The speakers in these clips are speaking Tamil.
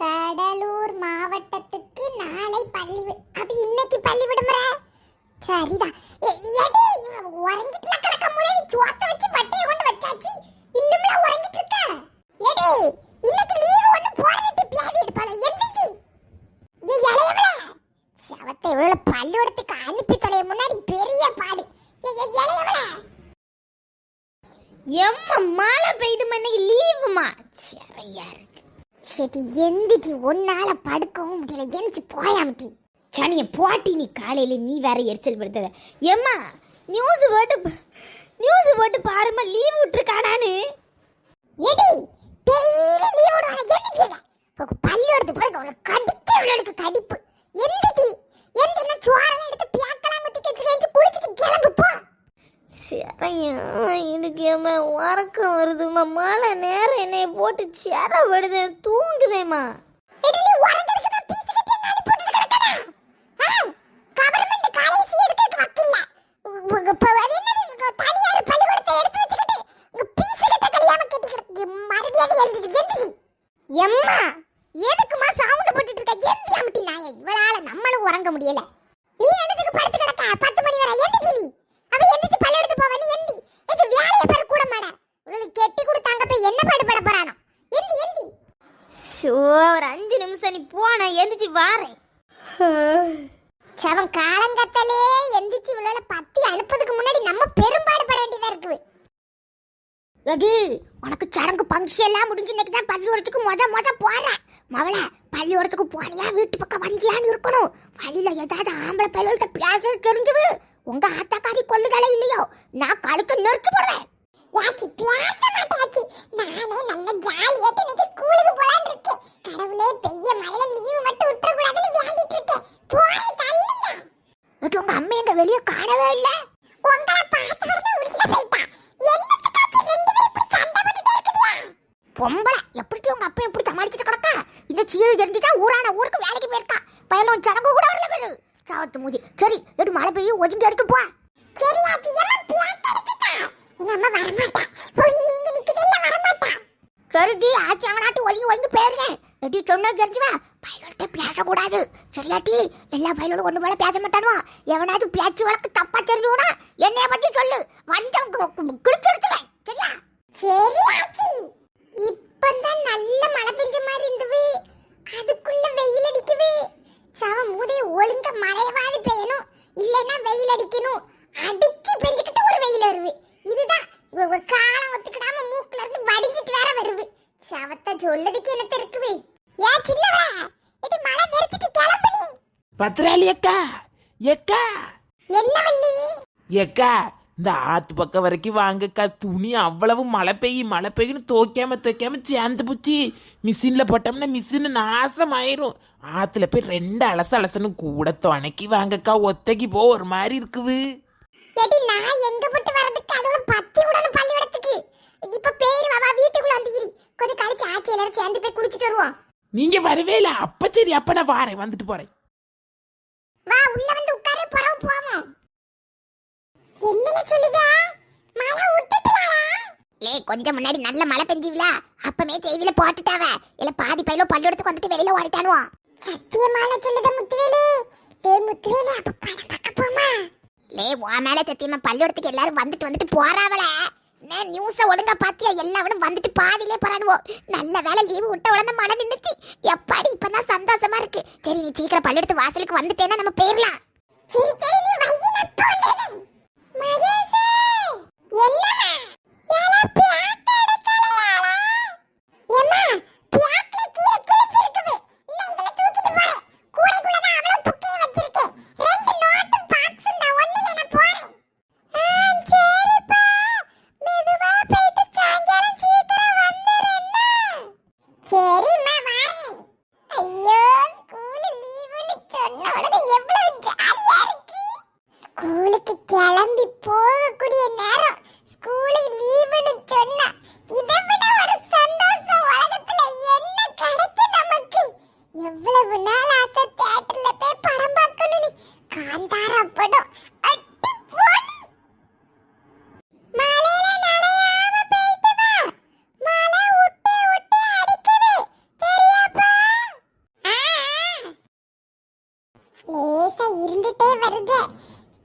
கடலூர் மாவட்டத்துக்கு நாளை பள்ளி அப்ப இன்னைக்கு பள்ளி விடுமுறை? சரிதான் உறங்கிட்டுல கிடக்க போதே நீ சோத்த வச்சு பட்டையை கொண்டு வச்சாச்சு. இன்னும்ல உறங்கிட்டு இருக்க எடி இன்னைக்கு லீவு ஒண்ணு போறதுக்கு பியாடிட்டு போல எந்திரி. ஏய் இளையவள. சவத்தை இவ்வளவு பள்ளி அனுப்பி தொலைய முன்னாடி பெரிய பாடு ஏய், ஏய், இளையவள எம்மா மழை பெய்து மண்ணைக்கு லீவுமா சரியா இருக்கு ஷெட்டி எந்திரி ஒன்னால படுக்கவும் முடியல. எந்திச்சு போயாமட்டி சனிய போட்டி நீ காலையில நீ வேற எரிச்சல் படுத்தத. ஏம்மா நியூஸ் போட்டு நியூஸ் போட்டு பாருமா லீவ் விட்டுருக்கானான்னு. எடி டெய்லி லீவ் விடுவாங்க. எந்திரிச்சில பல்லு எடுத்து போய் அவளை கடிக்க அவளுக்கு கடிப்பு. எந்திரி எந்தி என்ன எடுத்து பியாக்கலாம் குத்தி கெச்சு குளிச்சுட்டு கிளம்பு போ. சரியா எனக்கு ஏம்மா உறக்கம் வருதுமா மழை நேரம் என்னை போட்டு சேர விடுது தூங்குதேம்மா. நீ மறுபடியும் எம்மா எதுக்குமா சவுண்ட் போட்டுட்டு இருக்க? எந்தி அமட்டி நாய. இவளால நம்மளும் உறங்க முடியல. நீ என்னதுக்கு படுத்து கிடக்க? பத்து மணி வரை எந்திரி நீ. அவ எந்திரிச்சு பல்ல எடுத்து போவ நீ எந்தி. எது வேலைய பாரு கூட மாட. உங்களுக்கு கெட்டி கொடுத்தாங்க போய் என்ன பாடுபட போறானோ? எந்தி எந்தி. சோ ஒரு அஞ்சு நிமிஷம் நீ போனா எந்திரிச்சு வாரேன். சவன் காலங்கத்தலே எந்திரிச்சு இவளால பத்தி அனுப்புறதுக்கு முன்னாடி நம்ம பெரும்பாடு பட வேண்டியதா இருக்குது எது உனக்கு சடங்கு பங்க்ஷன் எல்லாம் முடிஞ்சு இன்னைக்கு தான் பள்ளிக்கூடத்துக்கு முத முத போறேன் மவள பள்ளிக்கூடத்துக்கு போனியா வீட்டு பக்கம் வந்தியான்னு இருக்கணும். வழியில ஏதாவது ஆம்பளை பையல்கிட்ட பேச தெரிஞ்சுது. உங்க ஆத்தாக்காரி கொள்ளுதலை இல்லையோ? நான் கழுத்து நெரிச்சு போடுவேன். யாச்சி பேச மாட்டாச்சி நானே நல்ல ஜாலியாட்டு இன்னைக்கு ஸ்கூலுக்கு போலான்னு இருக்கேன். கடவுளே மழையில லீவு மட்டும் விட்டுற கூடாதுன்னு வேண்டிட்டு இருக்கேன். போய் தள்ளுங்க. இது உங்க அம்மா எங்க வெளிய காணவே இல்ல. உங்களை பார்த்த உடனே உள்ள போயிட்டா. என்னத்துக்காச்சும் ரெண்டு பேரும் இப்படி சண்டை பொம்பளை எப்படி உங்க அப்பா எப்படி சமாளிச்சுட்டு கிடக்கா? இந்த சீரு தெரிஞ்சுட்டா ஊரான ஊருக்கு வேலைக்கு போயிருக்கா. பையனும் சடங்கு கூட வரல பேரு. சாவத்து மூஞ்சி. சரி எடு மழை பெய்யும் ஒதுங்கி எடுத்து போ. சரி ஆச்சி எம்மா பியாட் எடுத்துட்டா? எங்க அம்மா வரமாட்டா. நீங்க நிக்கவே இல்ல வரமாட்டா? சரி டி ஆச்சி அங்கனாட்டி ஒதுங்கி ஒதுங்கி போயிருங்க. எடி சொன்னா தெரிஞ்சுவா? பையன்கிட்ட பேசக்கூடாது சரியாட்டி எல்லா பையனோட ஒண்ணு போல பேச மாட்டானோ எவனாவது பேச்சு வழக்கு தப்பா தெரிஞ்சுனா என்னைய பத்தி சொல்லு. வஞ்சம் கிழிச்சுடுச்சுவேன் சரியா? சரி ஆச்சி. இப்பதான் நல்ல மழை பெஞ்ச மாதிரி இருந்தது. அதுக்குள்ள வெயில் இல்லைன்னா வெயில் அடிக்கணும். அடிச்சு பெஞ்சுக்கிட்டு ஒரு வெயில் வருது. இதுதான் காலம் ஒத்துக்கிடாம மூக்குல இருந்து வடிஞ்சிட்டு வேற வருது. சவத்தை சொல்லதுக்கு என்ன இருக்குது ஏ சின்னவ மழை வெறிச்சிட்டு கிளம்பு நீ. பத்திராளி அக்கா எக்கா என்ன வள்ளி? எக்கா இந்த ஆத்து பக்கம் வரைக்கும் வாங்கக்கா. துணி அவ்வளவு மழை பெய்யும் மழை பெய்யுன்னு துவைக்காம துவைக்காம சேர்ந்து போச்சு மிஷின்ல போட்டோம்னா மிஷின் நாசம் ஆயிரும் ஆத்துல போய் ரெண்டு அலச அலசன்னு கூட துணைக்கி வாங்கக்கா. ஒத்தைக்கு போ ஒரு மாதிரி இருக்குது நான் எங்க போட்டு வரதுக்கு அதோட பத்தி விடணும் பள்ளிக்கூடத்துக்கு. இப்ப பேரு வா வீட்டுக்குள்ள வந்துகிரி கொஞ்சம் கழிச்சு ஆச்சி எல்லாரும் சேர்ந்து போய் குடிச்சிட்டு வருவோம். நீங்க வரவே இல்ல. அப்ப சரி அப்ப நான் வாரேன் வந்துட்டு போறேன் வா உள்ள வந்து உட்காரு புறவு போவோம் என்னல சொல்லுதா? மழை விட்டுட்டலாடா. லே கொஞ்சம் முன்னாடி நல்ல மழை பெஞ்சிவில அப்பமே செய்தியில போட்டுட்டாவ. இல்ல பாதி பையில பள்ளியோடத்துக்கு வந்துட்டு வெளியில ஓடிட்டானுவா. சத்தியமால சொல்லுத முத்துவேலு? லே முத்துவேலு அப்ப படம் பார்க்க போமா? லே உன் மேல சத்தியமா எல்லாரும் வந்துட்டு வந்துட்டு போறாவல நான் நியூஸ ஒழுங்கா பாத்தியா? எல்லாவனும் வந்துட்டு பாதியிலே போறானுவோ. நல்ல வேலை லீவு விட்ட உடனே மழை நின்னுச்சு. எப்பாடி இப்பதான் சந்தோஷமா இருக்கு. சரி நீ சீக்கிரம் பள்ளியெடுத்து வாசலுக்கு வந்துட்டேன்னா நம்ம போயிடலாம் சரி சரி நீ வையி நான்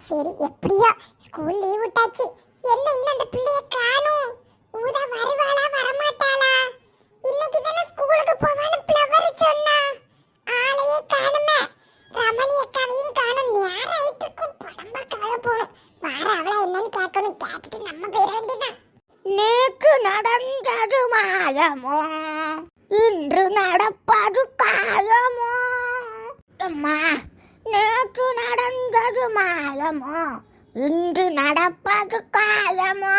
சரி எப்படியோ ஸ்கூல் லீவ் விட்டாச்சு என்ன இன்னும் அந்த பிள்ளைய காணும் ஊதா வருவாளா வரமாட்டாளா இன்னைக்கு தானே ஸ்கூலுக்கு போவான்னு பிளவர் சொன்னா ஆளையே காணுமே ரமணி அக்காவையும் காணும் நேரம் ஆயிட்டு இருக்கும் படம் பார்க்க வர போகணும் வார அவளை என்னன்னு கேட்கணும் கேட்டுட்டு நம்ம போயிட வேண்டியதான் நேற்று நடந்தது மாயமோ இன்று நடப்பது காலமோ அம்மா நேற்று நடந்தது இன்று நடப்பது காலமோ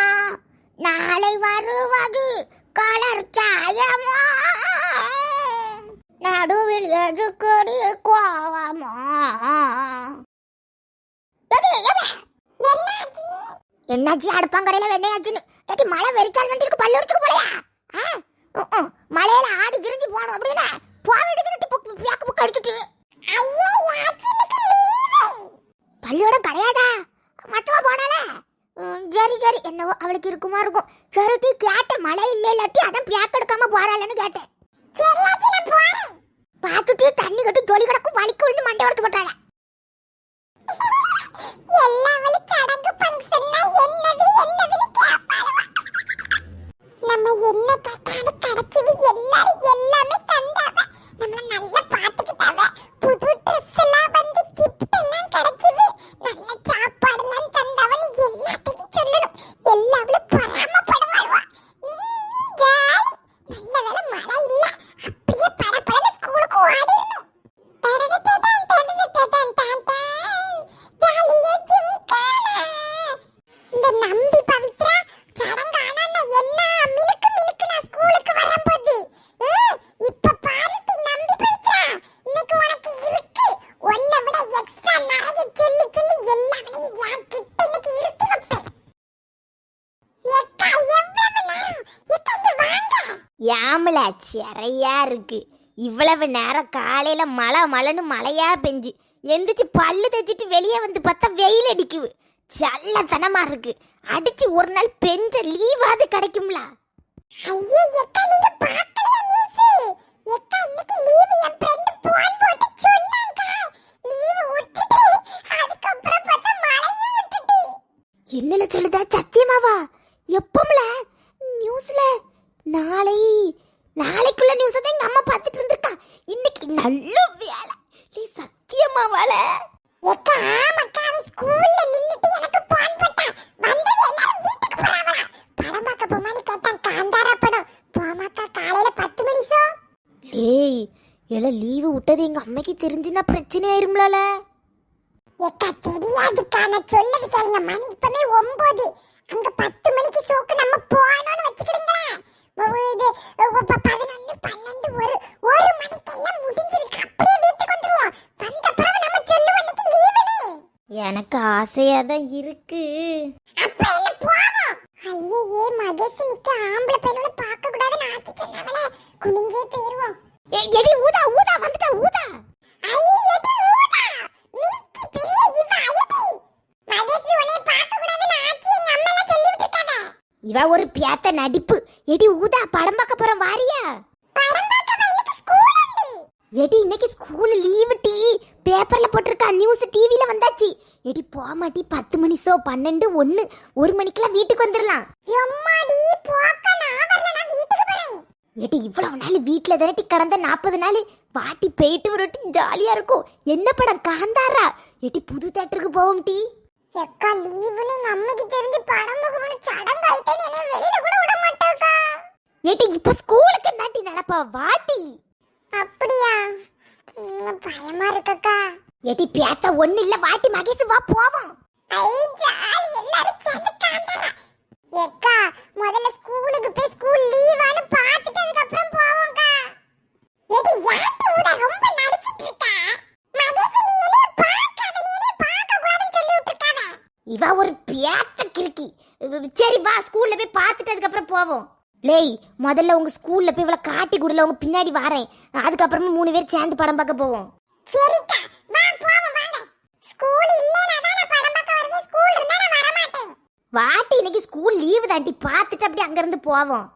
நாளை வருவது கலர் சாயமோ நடுவில் எதுக்குடி கோவமோ என்னாச்சு அடுப்பாங்கரையில வெண்ணையாச்சுன்னு ஏட்டி மழை வெறிச்சால் வந்துருக்கு பல்லூரத்துக்கு போலையா ஆ மழையில ஆடி திரிஞ்சு போகணும் அப்படின்னா போக வேண்டியது புக் புக் அடிச்சுட்டு ஐயோ பள்ளியோட கிடையாதா? மொத்தமா போனாலே? சரி சரி. என்னவோ அவளுக்கு இருக்குமா இருக்கும். சருத்தி கேட்ட மழை இல்லை இல்லாட்டி அதான் பேக் எடுக்காம போறாளேன்னு கேட்டேன். பார்த்துட்டு தண்ணி கட்டி ஜொலி கிடக்கும் வலிக்கு விழுந்து மண்டை உடச்சு போட்டாங்க நம்ம என்ன கேட்டாலும் கிடைச்சது எல்லாரும் எல்லாமே தந்தாவ. நம்மள நல்ல பாட்டு வாங்க சிறையா இருக்கு. இவ்வளவு நேரம் காலையில மழை மழைன்னு மழையா பெஞ்சு எந்திரிச்சு பல்லு தேய்ச்சிட்டு வெளியே வந்து பார்த்தா வெயில் அடிக்குது. சல்லத்தனமா இருக்கு. அடிச்சு ஒரு நாள் பெஞ்ச லீவாவது கிடைக்கும்ல. ஐயே எக்கா நீங்க பார்க்கலையா நியூஸ் எக்கா இன்னைக்கு லீவு என் ஃப்ரெண்ட் போன் போட்டு சொன்னாங்க லீவு விட்டுட்டு அதுக்கப்புறம் பார்த்தா மழையும் விட்டுட்டு என்னல சொல்லுதா சத்தியமாவா எப்பம்ல நியூஸ்ல நாளை நாளைக்குள்ள நியூஸ் தான் எங்க அம்மா பார்த்துட்டு இருந்திருக்கா இன்னைக்கு நல்ல வேலை ஏய், ஆமாக்கா அவன் ஸ்கூல்ல நின்னுட்டு எனக்கு போன் போட்டா. வந்தது எல்லாரும் வீட்டுக்கு போறாங்களா? படம் பார்க்க போமான்னு கேட்டான் காந்தாரா படம் போமாக்கா காலையில பத்து மணி ஷோ ஏய் எல்லாம் லீவு விட்டது எங்க அம்மைக்கு தெரிஞ்சுனா பிரச்சனை ஆயிரும்லால. எக்கா தெரியாதுக்கா. நான் சொல்லது கேளுங்க. மணி ஒன்பது அங்க பத்து மணிக்கு ஷோக்கு நம்ம போனோம்னு வச்சுக்கிடுங்களேன் இது ஒ- ப- பதினொன்னு பன்னெண்டு ஒரு ஒரு மணிக்கெல்லாம் முடிஞ்சிருக்கு. அப்படியே எனக்கு ஆசையா தான் இருக்கு. அப்ப என்ன போவோம்? ஐயே மகேஷ் நிக்க ஆம்பளை பையனோட பார்க்க கூடாதுன்னு ஆச்சி சொன்னாவல குனிஞ்சே போயிருவோம். ஏய், எடி ஊதா ஊதா வந்துட்டா ஊதா. ஐயே எடி ஊதா. மினிக்கு பெரிய இவ மகேஷ் உன்னை பார்க்க எங்க அம்மா எல்லாம் சொல்லி விட்டுட்டாங்க இவ ஒரு பியாத்த நடிப்பு. எடி ஊதா படம் பார்க்க போறோம் வாரியா? படம் பார்க்க இன்னைக்கு ஸ்கூல் உண்டு. எடி இன்னைக்கு ஸ்கூல் லீவு டீ. பேப்பர்ல போட்டிருக்கா நியூஸ் டிவில வந்தாச்சு. எடி போமாட்டி பத்து மணி ஷோ பன்னெண்டு ஒன்னு ஒரு மணிக்கெல்லாம் வீட்டுக்கு வந்துடலாம் ஏட்டி இவ்வளவு நாள் வீட்டில் தானட்டி கடந்த நாற்பது நாள் பாட்டி போயிட்டு வரட்டி ஜாலியா இருக்கும் என்ன படம் காந்தாரா? ஏட்டி புது தேட்டருக்கு போவோம் டீ. எக்கா லீவுன்னு எங்க அம்மைக்கு தெரிஞ்சு படம் முகம்னு சடங்கு ஆயிட்டேன்னு என்னை வெளியில கூட விட மாட்டாக்கா. ஏட்டி இப்ப ஸ்கூலுக்கு நாட்டி நடப்பா? வாட்டி அப்படியா? பயமா இருக்கக்கா. ஏட்டி பேத்த ஒண்ணு இல்ல வாட்டி மகேஷ் வா போவோம். எல்லாரும் சேர்ந்து காந்தரா எக்கா முதல்ல ஸ்கூலுக்கு போய் ஸ்கூல் லீவான்னு பார்த்துட்டு அதுக்கப்புறம் போவோம்க்கா. ஏடி யாட்டி ஊதா ரொம்ப நடிச்சிட்டு இருக்க மகேஷ் நீ என்னைய பார்க்காத நீ என்னைய பார்க்க கூடாதுன்னு சொல்லி விட்டுருக்காத இவ ஒரு பேத்த கிறுக்கி. சரி வா ஸ்கூல்ல போய் பார்த்துட்டு அதுக்கப்புறம் போவோம். லேய் முதல்ல உங்க ஸ்கூல்ல போய் இவ்வளவு காட்டி கொடுல உங்க பின்னாடி வரேன். அதுக்கப்புறமா மூணு பேர் சேர்ந்து படம் பார்க்க போவோம். சரிக்கா ஸ்கூல் ஸ்கூல் வர வாட்டி இன்னைக்கு ஸ்கூல் லீவு தாண்டி பார்த்துட்டு அப்படியே அங்கேருந்து போவோம்.